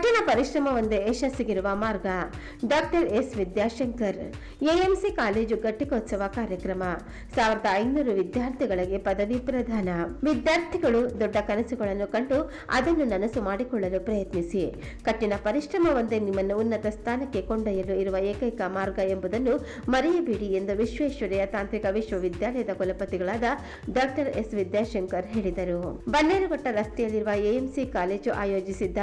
ಕಠಿಣ ಪರಿಶ್ರಮ ಒಂದೇ ಯಶಸ್ಸಿಗಿರುವ ಮಾರ್ಗ. Doctor S Vidyashankar, AMC college ಘಟಿಕೋತ್ಸವ ಕಾರ್ಯಕ್ರಮ. ಸಾವಿರದ ಐನೂರು ವಿದ್ಯಾರ್ಥಿಗಳಿಗೆ ಪದವಿ ಪ್ರದಾನ. ವಿದ್ಯಾರ್ಥಿಗಳು ದೊಡ್ಡ ಕನಸುಗಳನ್ನು ಕಂಡು ಅದನ್ನು ನನಸು ಮಾಡಿಕೊಳ್ಳಲು ಪ್ರಯತ್ನಿಸಿ. ಕಠಿಣ ಪರಿಶ್ರಮ ಒಂದೇ ನಿಮ್ಮನ್ನು ಉನ್ನತ ಸ್ಥಾನಕ್ಕೆ ಕೊಂಡೊಯ್ಯಲು ಇರುವ ಏಕೈಕ ಮಾರ್ಗ ಎಂಬುದನ್ನು ಮರೆಯಬೇಡಿ ಎಂದು ವಿಶ್ವೇಶ್ವರಯ್ಯ ತಾಂತ್ರಿಕ ವಿಶ್ವವಿದ್ಯಾಲಯದ ಕುಲಪತಿಗಳಾದ ಡಾಕ್ಟರ್ ಎಸ್ ವಿದ್ಯಾಶಂಕರ್ ಹೇಳಿದರು. ಬನ್ನೇರುಘಟ್ಟ ರಸ್ತೆಯಲ್ಲಿರುವ ಎಎಂಸಿ ಕಾಲೇಜು ಆಯೋಜಿಸಿದ್ದ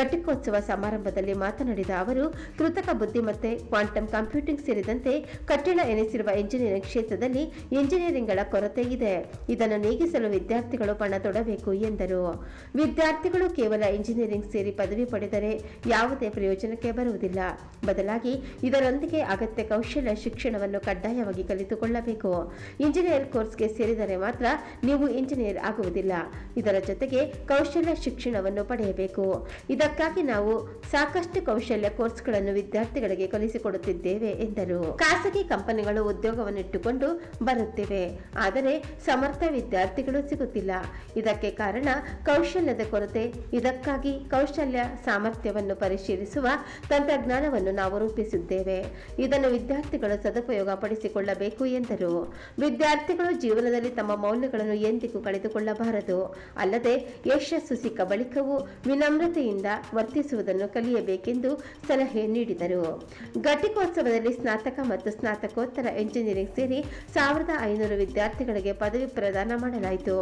ಘಟಿಕೋತ್ಸವ ಸಮಾರಂಭದಲ್ಲಿ ಮಾತನಾಡಿದ ಅವರು, ಕೃತಕ ಬುದ್ಧಿಮತ್ತೆ, ಕ್ವಾಂಟಮ್ ಕಂಪ್ಯೂಟಿಂಗ್ ಸೇರಿದಂತೆ ಕಠಿಣ ಎನಿಸಿರುವ ಎಂಜಿನಿಯರಿಂಗ್ ಕ್ಷೇತ್ರದಲ್ಲಿ ಇಂಜಿನಿಯರಿಂಗ್ಗಳ ಕೊರತೆ ಇದೆ. ಇದನ್ನು ನೀಗಿಸಲು ವಿದ್ಯಾರ್ಥಿಗಳು ಪಣ ತೊಡಬೇಕು ಎಂದರು. ವಿದ್ಯಾರ್ಥಿಗಳು ಕೇವಲ ಇಂಜಿನಿಯರಿಂಗ್ ಸೇರಿ ಪದವಿ ಪಡೆದರೆ ಯಾವುದೇ ಪ್ರಯೋಜನಕ್ಕೆ ಬರುವುದಿಲ್ಲ. ಬದಲಾಗಿ ಇದರೊಂದಿಗೆ ಅಗತ್ಯ ಕೌಶಲ್ಯ ಶಿಕ್ಷಣವನ್ನು ಕಡ್ಡಾಯವಾಗಿ ಕಲಿತುಕೊಳ್ಳಬೇಕು. ಇಂಜಿನಿಯರ್ ಕೋರ್ಸ್ಗೆ ಸೇರಿದರೆ ಮಾತ್ರ ನೀವು ಇಂಜಿನಿಯರ್ ಆಗುವುದಿಲ್ಲ. ಇದರ ಜೊತೆಗೆ ಕೌಶಲ್ಯ ಶಿಕ್ಷಣವನ್ನು ಪಡೆಯಬೇಕು. ಇದಕ್ಕಾಗಿ ನಾವು ಸಾಕಷ್ಟು ಕೌಶಲ್ಯ ಕೋರ್ಸ್ಗಳನ್ನು ವಿದ್ಯಾರ್ಥಿಗಳಿಗೆ ಕಲಿಸಿಕೊಡುತ್ತಿದ್ದೇವೆ, ಎಂದರು. ಖಾಸಗಿ ಕಂಪನಿಗಳು ಉದ್ಯೋಗವನ್ನಿಟ್ಟುಕೊಂಡು ಬರುತ್ತಿವೆ, ಆದರೆ ಸಮರ್ಥ ವಿದ್ಯಾರ್ಥಿಗಳು ಸಿಗುತ್ತಿಲ್ಲ. ಇದಕ್ಕೆ ಕಾರಣ ಕೌಶಲ್ಯದ ಕೊರತೆ. ಇದಕ್ಕಾಗಿ ಕೌಶಲ್ಯ ಸಾಮರ್ಥ್ಯವನ್ನು ಪರಿಶೀಲಿಸುವ ತಂತ್ರಜ್ಞಾನವನ್ನು ನಾವು ರೂಪಿಸಿದ್ದೇವೆ. ಇದನ್ನು ವಿದ್ಯಾರ್ಥಿಗಳು ಸದುಪಯೋಗ ಪಡಿಸಿಕೊಳ್ಳಬೇಕು ಎಂದರು. ವಿದ್ಯಾರ್ಥಿಗಳು ಜೀವನದಲ್ಲಿ ತಮ್ಮ ಮೌಲ್ಯಗಳನ್ನು ಎಂದಿಗೂ ಕಳೆದುಕೊಳ್ಳಬಾರದು. ಅಲ್ಲದೆ ಯಶಸ್ಸು ಸಿಕ್ಕ ಬಳಿಕವೂ ವಿನಮ್ರತೆಯಿಂದ ವರ್ತಿಸುವುದನ್ನು ಕಲಿಯಬೇಕೆಂದು ಸಲಹೆ ನೀಡಿದರು. ಘಟಿಕೋತ್ಸವದಲ್ಲಿ ಸ್ನಾತಕ ಮತ್ತು ಸ್ನಾತಕೋತ್ತರ ಎಂಜಿನಿಯರಿಂಗ್ ಸೇರಿ ಸಾವಿರದ ಐನೂರು ವಿದ್ಯಾರ್ಥಿಗಳಿಗೆ ಪದವಿ ಪ್ರದಾನ ಮಾಡಲಾಯಿತು.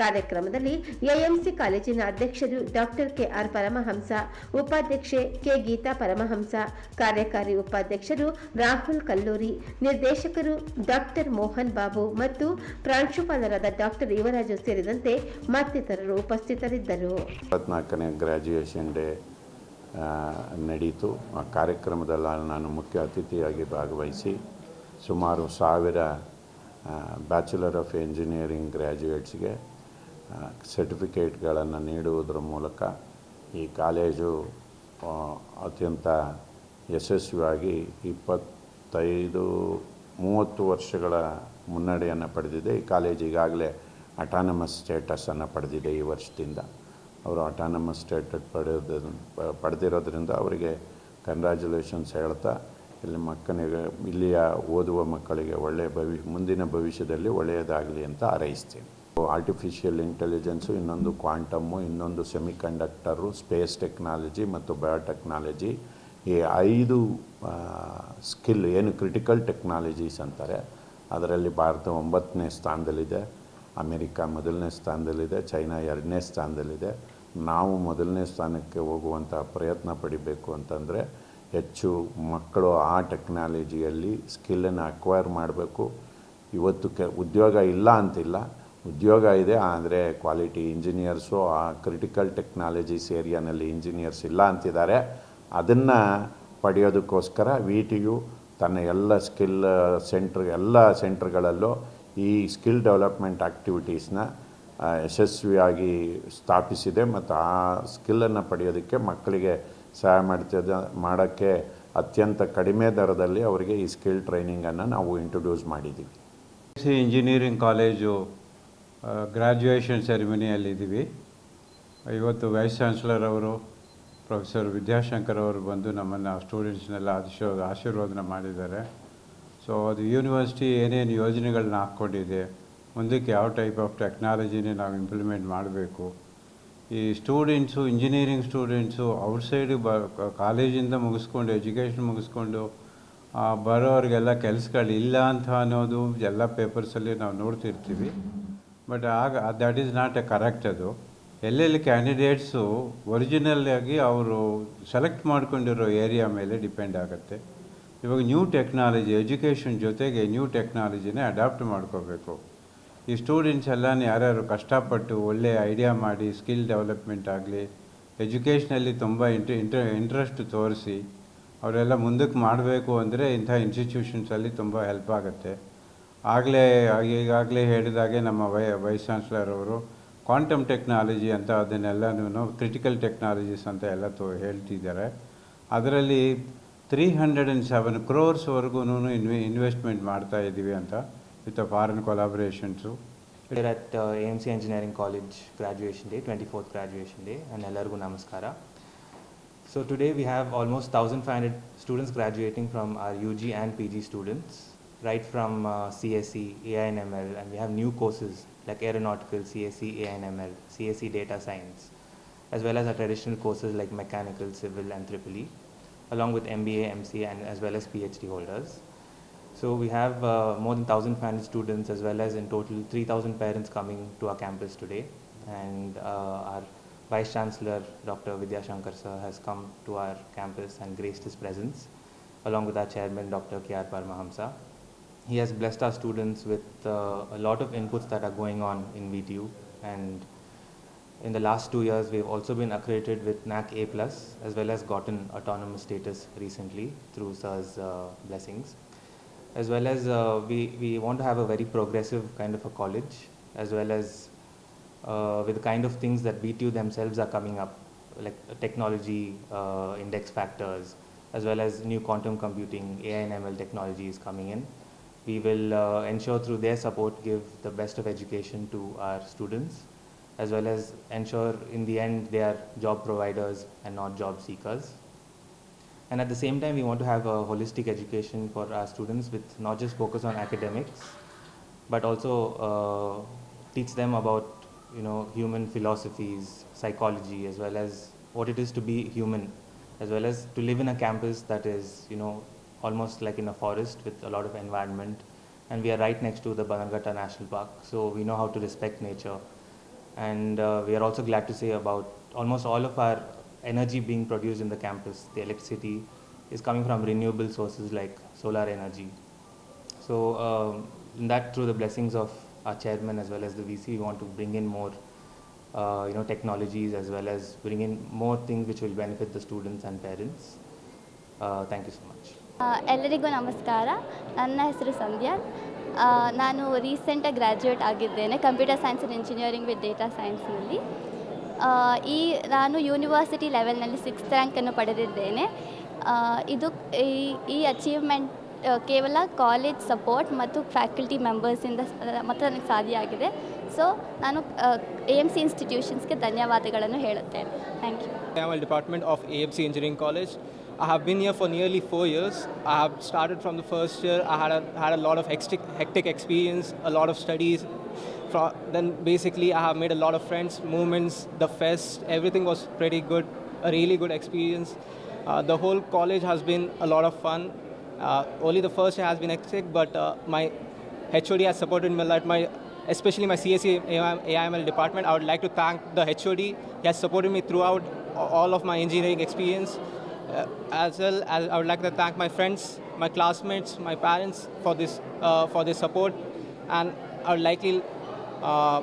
ಕಾರ್ಯಕ್ರಮದಲ್ಲಿ ಎಎಂಸಿ ಕಾಲೇಜಿನ ಅಧ್ಯಕ್ಷರು ಡಾಕ್ಟರ್ ಕೆಆರ್ ಪರಮಹಂಸ, ಉಪಾಧ್ಯಕ್ಷೆ ಕೆ ಗೀತಾ ಪರಮಹಂಸ, ಕಾರ್ಯಕಾರಿ ಉಪಾಧ್ಯಕ್ಷರು ರಾಹುಲ್ ಕಲ್ಲೂರಿ, ನಿರ್ದೇಶಕರು ಡಾಕ್ಟರ್ ಮೋಹನ್ ಬಾಬು ಮತ್ತು ಪ್ರಾಂಶುಪಾಲರಾದ ಡಾಕ್ಟರ್ ಯುವರಾಜು ಸೇರಿದಂತೆ ಮತ್ತಿತರರು ಉಪಸ್ಥಿತರಿದ್ದರು. ಇಪ್ಪತ್ನಾಲ್ಕನೇ ಗ್ರಾಜ್ಯುಯೇಷನ್ ಡೇ ನಡೀತು. ಆ ಕಾರ್ಯಕ್ರಮದಲ್ಲಿ ನಾನು ಮುಖ್ಯ ಅತಿಥಿಯಾಗಿ ಭಾಗವಹಿಸಿ ಸುಮಾರು ಸಾವಿರ ಬ್ಯಾಚುಲರ್ ಆಫ್ ಇಂಜಿನಿಯರಿಂಗ್ ಗ್ರ್ಯಾಜುಯೇಟ್ಸ್ಗೆ ಸರ್ಟಿಫಿಕೇಟ್ಗಳನ್ನು ನೀಡುವುದರ ಮೂಲಕ ಈ ಕಾಲೇಜು ಅತ್ಯಂತ ಯಶಸ್ವಿಯಾಗಿ ಇಪ್ಪತ್ತೈದು, ಮೂವತ್ತು ವರ್ಷಗಳ ಮುನ್ನಡೆಯನ್ನು ಪಡೆದಿದೆ. ಈ ಕಾಲೇಜ್ ಈಗಾಗಲೇ ಅಟಾನಮಸ್ ಸ್ಟೇಟಸನ್ನು ಪಡೆದಿದೆ ಈ ವರ್ಷದಿಂದ. ಅವರು ಆಟಾನಮಸ್ ಸ್ಟೇಟ್ ಪಡೆದ ಪಡೆದಿರೋದ್ರಿಂದ ಅವರಿಗೆ ಕಂಗ್ರ್ಯಾಚುಲೇಷನ್ಸ್ ಹೇಳ್ತಾ, ಇಲ್ಲಿ ಮಕ್ಕಳಿಗೆ ಇಲ್ಲಿಯ ಓದುವ ಮಕ್ಕಳಿಗೆ ಒಳ್ಳೆಯ ಭವಿ, ಮುಂದಿನ ಭವಿಷ್ಯದಲ್ಲಿ ಒಳ್ಳೆಯದಾಗಲಿ ಅಂತ ಹಾರೈಸ್ತೀನಿ. ಆರ್ಟಿಫಿಷಿಯಲ್ ಇಂಟೆಲಿಜೆನ್ಸು ಇನ್ನೊಂದು ಕ್ವಾಂಟಮ್ಮು ಇನ್ನೊಂದು ಸೆಮಿಕಂಡಕ್ಟರು ಸ್ಪೇಸ್ ಟೆಕ್ನಾಲಜಿ ಮತ್ತು ಬಯೋಟೆಕ್ನಾಲಜಿ ಈ ಐದು ಸ್ಕಿಲ್ ಏನು ಕ್ರಿಟಿಕಲ್ ಟೆಕ್ನಾಲಜೀಸ್ ಅಂತಾರೆ, ಅದರಲ್ಲಿ ಭಾರತ ಒಂಬತ್ತನೇ ಸ್ಥಾನದಲ್ಲಿದೆ, ಅಮೇರಿಕಾ ಮೊದಲನೇ ಸ್ಥಾನದಲ್ಲಿದೆ, ಚೈನಾ ಎರಡನೇ ಸ್ಥಾನದಲ್ಲಿದೆ. ನಾವು ಮೊದಲನೇ ಸ್ಥಾನಕ್ಕೆ ಹೋಗುವಂಥ ಪ್ರಯತ್ನ ಪಡಿಬೇಕು ಅಂತಂದರೆ ಹೆಚ್ಚು ಮಕ್ಕಳು ಆ ಟೆಕ್ನಾಲಜಿಯಲ್ಲಿ ಸ್ಕಿಲ್ಲನ್ನು ಅಕ್ವೈರ್ ಮಾಡಬೇಕು. ಇವತ್ತು ಕೆ, ಉದ್ಯೋಗ ಇಲ್ಲ ಅಂತಿಲ್ಲ. ಉದ್ಯೋಗ ಇದೆ, ಆದರೆ ಕ್ವಾಲಿಟಿ ಇಂಜಿನಿಯರ್ಸು, ಆ ಕ್ರಿಟಿಕಲ್ ಟೆಕ್ನಾಲಜೀಸ್ ಏರಿಯಾನಲ್ಲಿ ಇಂಜಿನಿಯರ್ಸ್ ಇಲ್ಲ ಅಂತಿದ್ದಾರೆ. ಅದನ್ನು ಪಡೆಯೋದಕ್ಕೋಸ್ಕರ ವಿ ಟಿ ಯು ತನ್ನ ಎಲ್ಲ ಸ್ಕಿಲ್ ಸೆಂಟ್ರ್, ಎಲ್ಲ ಸೆಂಟ್ರ್ಗಳಲ್ಲೂ ಈ ಸ್ಕಿಲ್ ಡೆವಲಪ್ಮೆಂಟ್ ಆ್ಯಕ್ಟಿವಿಟೀಸ್ನ ಯಶಸ್ವಿಯಾಗಿ ಸ್ಥಾಪಿಸಿದೆ ಮತ್ತು ಆ ಸ್ಕಿಲ್ಲನ್ನು ಪಡೆಯೋದಕ್ಕೆ ಮಕ್ಕಳಿಗೆ ಸಹಾಯ ಮಾಡ್ತಿದ್ದ, ಮಾಡೋಕ್ಕೆ ಅತ್ಯಂತ ಕಡಿಮೆ ದರದಲ್ಲಿ ಅವರಿಗೆ ಈ ಸ್ಕಿಲ್ ಟ್ರೈನಿಂಗನ್ನು ನಾವು ಇಂಟ್ರೊಡ್ಯೂಸ್ ಮಾಡಿದ್ದೀವಿ. ಸಿ ಇಂಜಿನಿಯರಿಂಗ್ ಕಾಲೇಜು ಗ್ರ್ಯಾಜುಯೇಷನ್ ಸೆರೆಮನಿಯಲ್ಲಿದ್ದೀವಿ ಇವತ್ತು ವೈಸ್ ಚಾನ್ಸಲರ್ ಅವರು ಪ್ರೊಫೆಸರ್ ವಿದ್ಯಾಶಂಕರ್ ಅವರು ಬಂದು ನಮ್ಮನ್ನು ಸ್ಟೂಡೆಂಟ್ಸ್ನೆಲ್ಲ ಆಶೀರ್ವ, ಆಶೀರ್ವಾದನ ಮಾಡಿದ್ದಾರೆ. ಸೊ ಅದು ಯೂನಿವರ್ಸಿಟಿ ಏನೇನು ಯೋಜನೆಗಳನ್ನ ಹಾಕ್ಕೊಂಡಿದೆ ಮುಂದಕ್ಕೆ ಯಾವ ಟೈಪ್ ಆಫ್ ಟೆಕ್ನಾಲಜಿನೇ ನಾವು ಇಂಪ್ಲಿಮೆಂಟ್ ಮಾಡಬೇಕು. ಈ ಸ್ಟೂಡೆಂಟ್ಸು ಇಂಜಿನಿಯರಿಂಗ್ ಸ್ಟೂಡೆಂಟ್ಸು ಔಟ್ಸೈಡ್ ಬ ಕಾಲೇಜಿಂದ ಮುಗಿಸ್ಕೊಂಡು ಎಜುಕೇಷನ್ ಮುಗಿಸ್ಕೊಂಡು ಬರೋರಿಗೆಲ್ಲ ಕೆಲಸಗಳಿಲ್ಲ ಅಂತ ಅನ್ನೋದು ಎಲ್ಲ ಪೇಪರ್ಸಲ್ಲಿ ನಾವು ನೋಡ್ತಿರ್ತೀವಿ. ಬಟ್ ಆಗ that is not a correct ಅದು. ಎಲ್ಲೆಲ್ಲಿ ಕ್ಯಾಂಡಿಡೇಟ್ಸು ಒರಿಜಿನಲ್ ಆಗಿ ಅವರು ಸೆಲೆಕ್ಟ್ ಮಾಡ್ಕೊಂಡಿರೋ ಏರಿಯಾ ಮೇಲೆ ಡಿಪೆಂಡ್ ಆಗುತ್ತೆ. ಇವಾಗ ನ್ಯೂ ಟೆಕ್ನಾಲಜಿ ಎಜುಕೇಷನ್ ಜೊತೆಗೆ ನ್ಯೂ ಟೆಕ್ನಾಲಜಿನೇ ಅಡಾಪ್ಟ್ ಮಾಡ್ಕೋಬೇಕು. ಈ ಸ್ಟೂಡೆಂಟ್ಸ್ ಎಲ್ಲ ಯಾರ್ಯಾರು ಕಷ್ಟಪಟ್ಟು ಒಳ್ಳೆಯ ಐಡಿಯಾ ಮಾಡಿ ಸ್ಕಿಲ್ ಡೆವಲಪ್ಮೆಂಟ್ ಆಗಲಿ ಎಜುಕೇಷನಲ್ಲಿ ತುಂಬ ಇಂಟ್ರ ಇಂಟ್ರ ಇಂಟ್ರೆಸ್ಟ್ ತೋರಿಸಿ, ಅವರೆಲ್ಲ ಮುಂದಕ್ಕೆ ಮಾಡಬೇಕು ಅಂದರೆ ಇಂಥ ಇನ್ಸ್ಟಿಟ್ಯೂಷನ್ಸಲ್ಲಿ ತುಂಬ ಹೆಲ್ಪ್ ಆಗುತ್ತೆ. ಆಗಲೇ, ಈಗಾಗಲೇ ಹೇಳಿದಾಗೆ ನಮ್ಮ ವೈ ವೈಸ್ ಚಾನ್ಸ್ಲರ್ ಅವರು ಕ್ವಾಂಟಮ್ ಟೆಕ್ನಾಲಜಿ ಅಂತ ಅದನ್ನೆಲ್ಲನೂ ಕ್ರಿಟಿಕಲ್ ಟೆಕ್ನಾಲಜೀಸ್ ಅಂತ ಎಲ್ಲ ತೋ, ಹೇಳ್ತಿದ್ದಾರೆ. ಅದರಲ್ಲಿ ತ್ರೀ ಹಂಡ್ರೆಡ್ ಆ್ಯಂಡ್ ಸೆವೆನ್ ಕ್ರೋರ್ಸ್ವರೆಗೂ ಇನ್ವೆ ಇನ್ವೆಸ್ಟ್ಮೆಂಟ್ ಮಾಡ್ತಾ ಇದ್ದೀವಿ ಅಂತ. with a foreign collaboration too. We're at uh, AMC Engineering College graduation day, 24th graduation day, and Elargu Namaskara. So today we have almost 1,500 students graduating from our UG and PG students, right from uh, CSE, ML, and we have new courses like aeronautical, CSE, ml, CSE data science, as well as our traditional courses like mechanical, civil, and Tripoli, along with MBA, MCA, and as well as PhD holders. So we have uh, more than thousand 1,500 students as well as in total 3,000 parents coming to our campus today. And uh, our Vice Chancellor, Dr. Vidya Shankar sir, has come to our campus and graced his presence, along with our chairman, Dr. K.R. Paramahamsa. He has blessed our students with uh, a lot of inputs that are going on in VTU. And in the last two years, we've also been accredited with NAC A+, plus, as well as gotten autonomous status recently through sir's uh, blessings as well as uh, we, we want to have a very progressive kind of a college, as well as uh, with the kind of things that BTU themselves are coming up, like technology uh, index factors, as well as new quantum computing, AI and ML technology is coming in. We will uh, ensure through their support give the best of education to our students, as well as ensure in the end they are job providers and not job seekers. And at the same time, we want to have a holistic education for our students with not just focus on academics, but also uh, teach them about you know human philosophies, psychology, as well as what it is to be human, as well as to live in a campus that is you know almost like in a forest with a lot of environment. And we are right next to the Banarghatta National Park, so we know how to respect nature. And uh, we are also glad to say about almost all of our energy being produced in the campus, the electricity is coming from renewable sources like solar energy. So um, in that through the blessings of our chairman as well as the VC, we want to bring in more uh, you know technologies as well as bring in more things which will benefit the students and parents. Uh, thank you so much. ಆ, ಎಲ್ಲರಿಗೂ ನಮಸ್ಕಾರ ನನ್ನ ಹೆಸರು ಸಂಧ್ಯಾ ಆ, ನಾನು ರೀಸೆಂಟಾಗಿ graduate ಆಗಿದ್ದೇನೆ computer science and engineering with data ಸೈನ್ಸ್ನಲ್ಲಿ ಆ, ಈ ನಾನು ಯೂನಿವರ್ಸಿಟಿ ಲೆವೆಲ್ನಲ್ಲಿ ಸಿಕ್ಸ್ತ್ ರ್ಯಾಂಕನ್ನು ಪಡೆದಿದ್ದೇನೆ. ಇದು ಈ ಈ ಅಚೀವ್ಮೆಂಟ್ ಕೇವಲ ಕಾಲೇಜ್ ಸಪೋರ್ಟ್ ಮತ್ತು ಫ್ಯಾಕಲ್ಟಿ ಮೆಂಬರ್ಸಿಂದ ಮಾತ್ರ ನನಗೆ ಸಾಧ್ಯ ಆಗಿದೆ. ಸೊ ನಾನು ಎ ಎಂ ಸಿ ಇನ್ಸ್ಟಿಟ್ಯೂಷನ್ಸ್ಗೆ ಧನ್ಯವಾದಗಳನ್ನು ಹೇಳುತ್ತೇನೆ. Thank you department of A M C engineering College. I have been here for nearly four years. I have started from the first year. I had a, had a lot of hectic, hectic experience, a lot of studies. Fro- then basically, I have made a lot of friends, movements, the fest, everything was pretty good, a really good experience. Uh, the whole college has been a lot of fun. Uh, only the first year has been hectic, but uh, my HOD has supported me a lot. My especially my CSE AIML department. I would like to thank the HOD. He has supported me throughout all of my engineering experience. Uh, as well as I would like to thank my friends, my classmates, my parents for this uh, for this support, and I would likely uh,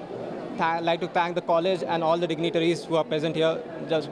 like to thank the college and all the dignitaries who are present here. Just